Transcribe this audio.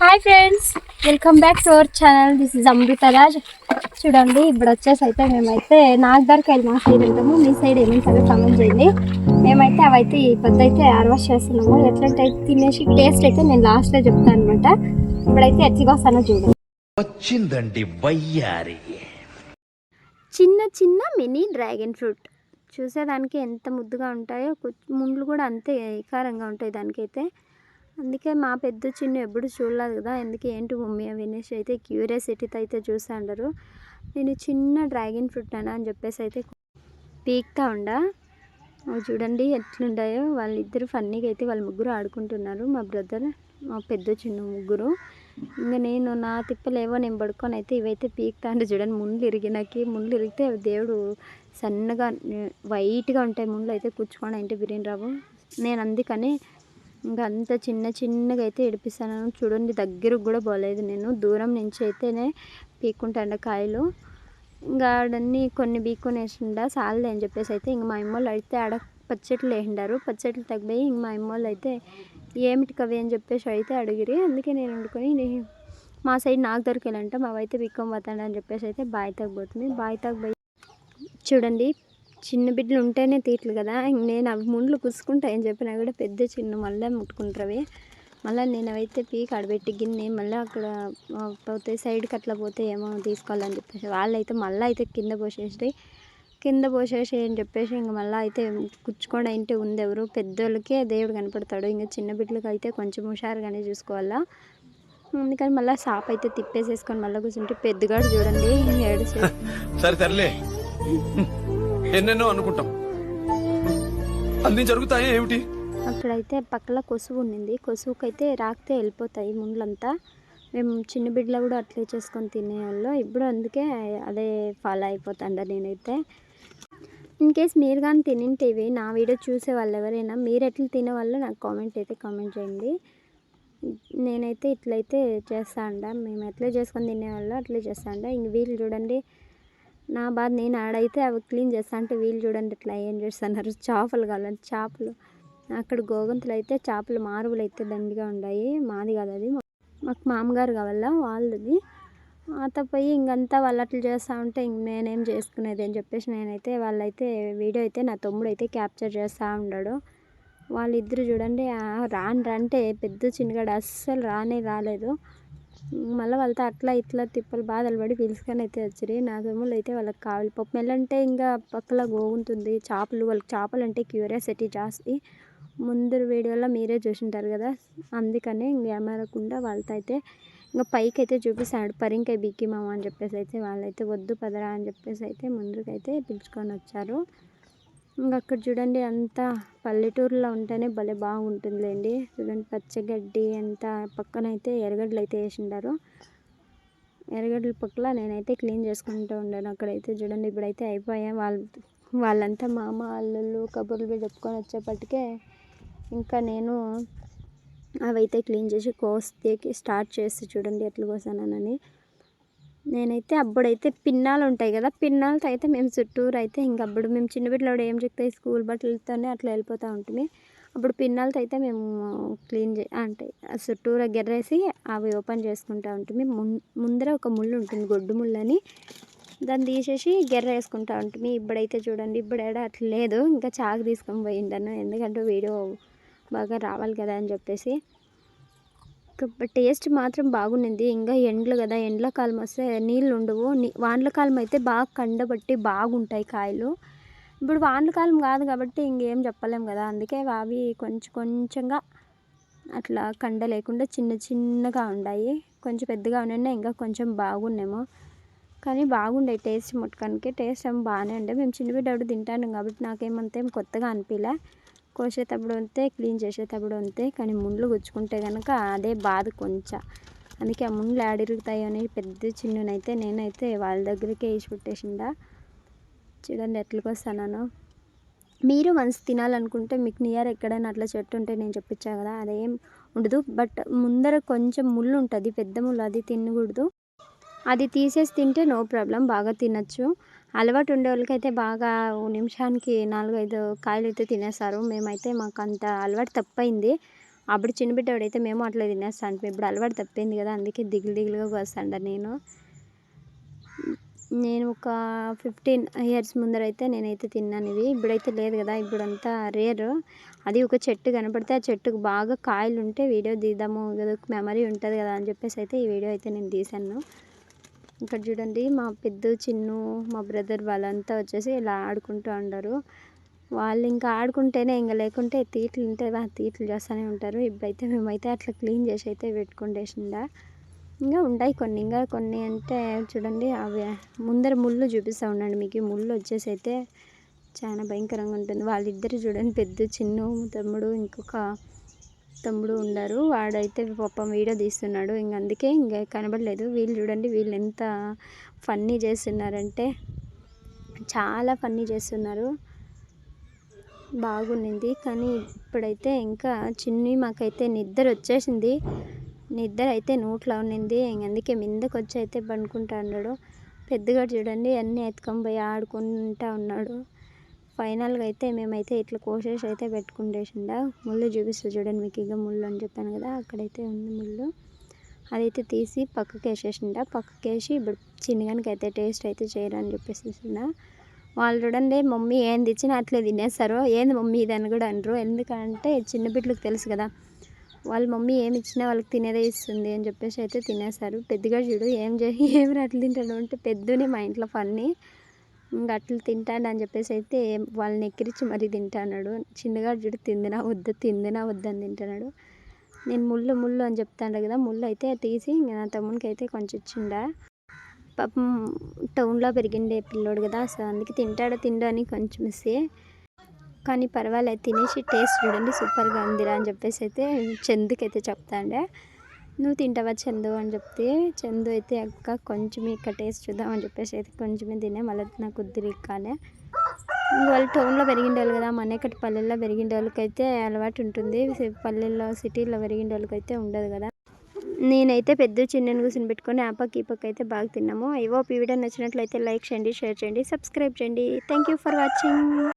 Hi friends welcome back to our channel this is Amritraj చూడండి ఇప్పుడు వచ్చేసి అయితే మేమైతే నాగదారికాయలు మా సైడ్ ఉంటాము మీ సైడ్ ఏమంటారో కామెంట్ చేయండి. మేమైతే అవైతే ఈ పొద్దు అయితే హార్వెస్ట్ చేస్తున్నాము. ఎట్లంటే అయితే తినేసి టేస్ట్ అయితే నేను లాస్ట్లో చెప్తాను అనమాట ఇప్పుడైతే ఎట్లుగా వస్తానో చూడండి వచ్చిందండి వయ్యారి. చిన్న చిన్న మినీ డ్రాగన్ ఫ్రూట్. చూసేదానికి ఎంత ముద్దుగా ఉంటాయో ముండ్లు కూడా అంతే వికారంగా ఉంటాయి దానికైతే. అందుకే మా పెద్ద చిన్న ఎప్పుడు చూడలేదు కదా ఎందుకు ఏంటి మమ్మీ అవి అనేసి అయితే క్యూరియాసిటీతో అయితే చూసాండరు నేను చిన్న డ్రాగన్ ఫ్రూట్ అనా అని చెప్పేసి అయితే పీక్తా ఉండా. చూడండి ఎట్లుండాయో వాళ్ళిద్దరు ఫన్నీగా అయితే వాళ్ళ ముగ్గురు ఆడుకుంటున్నారు. మా బ్రదర్ మా పెద్ద చిన్న ముగ్గురు. ఇంకా నేను నా తిప్పలేవో నేను పడుకొని అయితే ఇవైతే పీక్తా అంటే చూడండి ముళ్ళు ఇరిగినాకి ముళ్ళు ఇరిగితే దేవుడు సన్నగా వైట్గా ఉంటాయి ముళ్ళు అయితే కూర్చుకొని అంటే బిర్యానీ రావు. నేను అందుకని ఇంకా అంత చిన్న చిన్నగా అయితే ఏడిపిస్తాను. చూడండి దగ్గరకు కూడా పోలేదు నేను. దూరం నుంచి అయితేనే పీక్కుంటాండ కాయలు. ఇంకా ఆడన్ని కొన్ని బీక్కొని వేసిండా సాలే అని చెప్పేసి అయితే ఇంక మా అమ్మోళ్ళు అయితే ఆడ పచ్చట్లు వేసిండారు పచ్చట్లు తగ్గిపోయి ఇంక మా అమ్మోళ్ళు అయితే ఏమిటి కవి అని చెప్పేసి అయితే అడిగిరి. అందుకే నేను వండుకొని మా సైడ్ నాకు దొరికేలంట మావైతే అయితే బిక్కం పోతాడు అని చెప్పేసి అయితే బావి తగ్గిపోతుంది. బావి తగ్గిపోయి చూడండి చిన్న బిడ్డలు ఉంటేనే తీట్లు కదా. నేను అవి ముండ్లు కుసుకుంటాయని చెప్పినా కూడా పెద్ద చిన్న మళ్ళీ ముట్టుకుంటారవి. మళ్ళీ నేను అవైతే పీక్ ఆడబెట్టి గిన్నె మళ్ళీ అక్కడ పోతే సైడ్కి అట్లా పోతే ఏమో తీసుకోవాలని చెప్పేసి వాళ్ళైతే మళ్ళీ అయితే కింద పోసేసి కింద పోసేసి అని చెప్పేసి ఇంక మళ్ళీ అయితే కుచ్చుకోండి అయితే ఉంది ఎవరు. పెద్దోళ్ళకే దేవుడు కనపడతాడు. ఇంకా చిన్న బిడ్డలకి అయితే కొంచెం హుషారుగానే చూసుకోవాలా. అందుకని మళ్ళీ సాప్ అయితే తిప్పేసేసుకొని మళ్ళీ కూర్చుంటే పెద్దగాడు చూడండి. ఏడు సరే తరలే ఎన్నెన్నో అనుకుంటాం. అన్ని జరుగుతాయి ఏమిటి? అక్కడైతే పక్కల కొసువు ఉండింది కొసువుకైతే రాకితే వెళ్ళిపోతాయి ముండ్లంతా. మేము చిన్న బిడ్డలో కూడా అట్లే చేసుకొని తినేవాళ్ళు. ఇప్పుడు అందుకే అదే ఫాలో అయిపోతాండ నేనైతే. ఇన్ కేస్ మీరు కానీ తినింటేవి నా వీడియో చూసే వాళ్ళు ఎవరైనా మీరు ఎట్లా తినేవాళ్ళు నాకు కామెంట్ అయితే కామెంట్ చేయండి. నేనైతే ఇట్లయితే చేస్తా అండ మేము ఎట్లా చేసుకొని తినేవాళ్ళు అట్లే చేస్తా అండ ఇంక వీళ్ళు చూడండి నా బాధ నేను ఆడైతే అవి క్లీన్ చేస్తా అంటే వీళ్ళు చూడండి ఇట్లా ఏం చేస్తున్నారు. చేపలు కావాలంటే చేపలు. అక్కడ గోగంతులు అయితే చేపలు మారువులు అయితే దండిగా ఉన్నాయి మాది కాదు అది. మాకు మామగారు కావాలా వాళ్ళది. అత పోయి ఇంకంతా వాళ్ళు అట్లా చేస్తూ ఉంటే ఇంక నేనేం చేసుకునేది అని చెప్పేసి నేనైతే వాళ్ళైతే వీడియో అయితే నా తమ్ముడు అయితే క్యాప్చర్ చేస్తూ ఉన్నాడు వాళ్ళిద్దరు చూడండి రాను రంటే పెద్ద చిన్నగాడు అస్సలు రానే రాలేదు. మళ్ళీ వాళ్ళతో అట్లా ఇట్లా తిప్పలు బాధలు పడి పిలుచుకొని అయితే వచ్చిరి. నా తమ్ముళ్ళు అయితే వాళ్ళకి కావాలి. పప్పు మెల్లంటే ఇంకా పక్కల గోగుంటుంది. చేపలు వాళ్ళకి చేపలు అంటే క్యూరియాసిటీ జాస్తి. ముందు వీడియోలో మీరే చూసింటారు కదా. అందుకనే ఇంక ఏమరకుండా వాళ్ళతో అయితే ఇంకా పైకి అయితే చూపిస్తాడు. పరింకాయ బిక్కి మామ అని చెప్పేసి అయితే వాళ్ళైతే వద్దు పదరా అని చెప్పేసి అయితే ముందుకైతే పిలుచుకొని వచ్చారు. ఇంకా అక్కడ చూడండి అంతా పల్లెటూరులో ఉంటేనే భలే బాగుంటుందిలేండి. చూడండి పచ్చగడ్డి అంతా పక్కన అయితే ఎర్రగడ్డలు అయితే వేసిండారు. ఎర్రగడ్డల పక్కల నేనైతే క్లీన్ చేసుకుంటూ ఉండాను. అక్కడైతే చూడండి ఇప్పుడైతే అయిపోయా వాళ్ళ వాళ్ళంతా మామ అల్లుళ్ళు కబుర్లు చెప్పుకొని వచ్చేప్పటికే ఇంకా నేను అవైతే క్లీన్ చేసి కోస్తేకి స్టార్ట్ చేసి చూడండి ఎట్లా కోసానని. నేనైతే అప్పుడైతే పిన్నాలు ఉంటాయి కదా పిన్నాలతో అయితే మేము చుట్టూరు అయితే ఇంక అప్పుడు మేము చిన్న బిడ్డలో ఏం చెప్తాయి స్కూల్ బట్టలతోనే అట్లా వెళ్ళిపోతూ ఉంటుంది. అప్పుడు పిన్నాలతో అయితే మేము క్లీన్ చే అంటే చుట్టూరా గెర్రేసి అవి ఓపెన్ చేసుకుంటూ ఉంటుంది. ముం- ముందర ఒక ముళ్ళు ఉంటుంది గొడ్డు ముళ్ళు అని దాన్ని తీసేసి గెర్ర వేసుకుంటా ఉంటుంది. ఇప్పుడైతే చూడండి ఇప్పుడు ఏడా అట్లా లేదు. ఇంకా చాకు తీసుకొని పోయిండను. ఎందుకంటే వీడియో బాగా రావాలి కదా అని చెప్పేసి. టేస్ట్ మాత్రం బాగుండింది. ఇంకా ఎండ్లు కదా ఎండ్ల కాలం వస్తే నీళ్ళు ఉండవు. నీ వానల కాలం అయితే బాగా కండబట్టి బాగుంటాయి కాయలు. ఇప్పుడు వానల కాలం కాదు కాబట్టి ఇంకేం చెప్పలేం కదా అందుకే అవి కొంచెం కొంచెంగా అట్లా కండ లేకుండా చిన్న చిన్నగా ఉన్నాయి కొంచెం పెద్దగా ఉన్నాయి ఇంకా కొంచెం బాగున్నాము. కానీ బాగుండే టేస్ట్ ముట్టుకానికి టేస్ట్ ఏమో బాగానే ఉండే. మేము చిన్న బిడ్డ తింటాను కాబట్టి నాకేమంతేం కొత్తగా అనిపించలే కోసేటప్పుడు అంతే క్లీన్ చేసేటప్పుడు అంతే కానీ ముండ్లు గుచ్చుకుంటే కనుక అదే బాధ కొంచెం. అందుకే ఆ ముండ్లు ఆడిరుగుతాయి అని పెద్ద చిన్ననైతే నేనైతే వాళ్ళ దగ్గరికే వేసి పెట్టేసిండా. చూడండి ఎట్లకి మీరు వన్స్ తినాలనుకుంటే మీకు నియర్ ఎక్కడైనా అట్లా చెట్టు ఉంటే నేను చెప్పించా కదా అదేం ఉండదు. బట్ ముందర కొంచెం ముళ్ళు ఉంటుంది పెద్ద ముళ్ళు అది తినకూడదు. అది తీసేసి తింటే నో ప్రాబ్లం బాగా తినచ్చు. అలవాటు ఉండేవాళ్ళకైతే బాగా ఓ నిమిషానికి నాలుగైదు కాయలు అయితే తినేస్తారు మేమైతే మాకు అంత అలవాటు తప్పైంది. అప్పుడు చిన్న బిడ్డవాడైతే మేము అట్లా తినేస్తాను ఇప్పుడు అలవాటు తప్పింది కదా అందుకే దిగులు దిగులుగా వస్తాండ నేను. నేను ఒక ఫిఫ్టీన్ ఇయర్స్ ముందరైతే నేనైతే తిన్నాను ఇవి. ఇప్పుడైతే లేదు కదా ఇప్పుడంతా రేర్. అది ఒక చెట్టు కనపడితే ఆ చెట్టుకు బాగా కాయలు ఉంటే వీడియో తీద్దాము ఏదో మెమరీ ఉంటుంది కదా అని చెప్పేసి అయితే ఈ వీడియో అయితే నేను తీశాను. ఇక్కడ చూడండి మా పెద్ద చిన్ను మా బ్రదర్ వాళ్ళంతా వచ్చేసి ఇలా ఆడుకుంటూ ఉండరు. వాళ్ళు ఇంకా ఆడుకుంటేనే ఇంకా లేకుంటే తీట్లు ఉంటే ఆ తీట్లు చేస్తూనే ఉంటారు. ఇప్పుడైతే మేమైతే అట్లా క్లీన్ చేసి అయితే పెట్టుకుంటేసిండా ఇంకా ఉంటాయి కొన్ని ఇంకా కొన్ని అంటే చూడండి అవి ముందర ముళ్ళు చూపిస్తూ ఉండండి మీకు. ముళ్ళు వచ్చేసి అయితే చాలా భయంకరంగా ఉంటుంది. వాళ్ళిద్దరు చూడండి పెద్ద చిన్ను తమ్ముడు ఇంకొక తమ్ముడు ఉన్నారు వాడైతే పాపం వీడియో తీస్తున్నాడు. ఇంక అందుకే ఇంకా కనబడలేదు. వీళ్ళు చూడండి వీళ్ళు ఎంత ఫన్నీ చేస్తున్నారంటే చాలా ఫన్నీ చేస్తున్నారు. బాగుండింది. కానీ ఇప్పుడైతే ఇంకా చిన్ని మాకైతే నిద్ర వచ్చేసింది. నిద్ర అయితే నోట్లో ఉన్నింది. ఇంక అందుకే మిందకి వచ్చి అయితే పండుకుంటా ఉన్నాడు. పెద్దగా చూడండి అన్నీ ఎత్తుకొని పోయి ఆడుకుంటా ఉన్నాడు. ఫైనల్గా అయితే మేమైతే ఇట్లా కోసేసి అయితే పెట్టుకుంటేసిండ ముళ్ళు చూపిస్తా చూడండి మీకు ఇక ముళ్ళు అని చెప్పాను కదా అక్కడైతే ఉంది ముళ్ళు. అదైతే తీసి పక్కకి వేసేసిండ పక్కకి వేసి ఇప్పుడు చిన్నగానికి అయితే టేస్ట్ అయితే చేయరని చెప్పేసిండ వాళ్ళు చూడండి మమ్మీ ఏంది ఇచ్చిన అట్లే తినేస్తారు. ఏంది మమ్మీ ఇది? అని కూడా అనరు. ఎందుకంటే చిన్న బిడ్డలకు తెలుసు కదా వాళ్ళ మమ్మీ ఏమి ఇచ్చినా వాళ్ళకి తినేదే ఇస్తుంది అని చెప్పేసి అయితే తినేస్తారు. పెద్దగా చూడు ఏం చేసి ఏమి అట్లా తింటాడు? అంటే పెద్దనే మా ఇంట్లో ఫన్నీ. ఇంకా అట్లా తింటాడు అని చెప్పేసి అయితే వాళ్ళని ఎక్కిరించి మరీ తింటాడు చిన్నగా చూడు తిందినా వద్దు తిందినా వద్దు అని తింటున్నాడు. నేను ముళ్ళు ముళ్ళు అని చెప్తాను కదా ముళ్ళు అయితే తీసి ఇంకా నా తమ్మునికి అయితే కొంచెం ఇచ్చిండా పాపం టౌన్లో పెరిగిండే పిల్లోడు కదా సో అందుకే తింటాడో తిండో అని కొంచెం ఇస్తే కానీ పర్వాలేదు తినేసి టేస్ట్ చూడండి సూపర్గా ఉందిరా అని చెప్పేసి అయితే చందుకైతే అయితే చెప్తాండే. నువ్వు తింటావా చందు? అని చెప్తే చందు అయితే అక్క కొంచెం ఇక్కడ టేస్ట్ చూద్దాం అని చెప్పేసి అయితే కొంచెమే తినే మళ్ళీ నాకు కుదిరికాలే వాళ్ళు టౌన్లో పెరిగిండే వాళ్ళు కదా ఇక్కడ పల్లెల్లో పెరిగిండే వాళ్ళకైతే అలవాటు ఉంటుంది. పల్లెల్లో సిటీలో పెరిగిండే వాళ్ళకైతే ఉండదు కదా. నేనైతే పెద్ద చిన్నని కూర్చొని పెట్టుకొని ఆపక్ ఈపక్ అయితే బాగా తిన్నాము. ఐవో ఈ వీడియో నచ్చినట్లయితే లైక్ చేయండి షేర్ చేయండి సబ్స్క్రైబ్ చేయండి. Thank you for watching.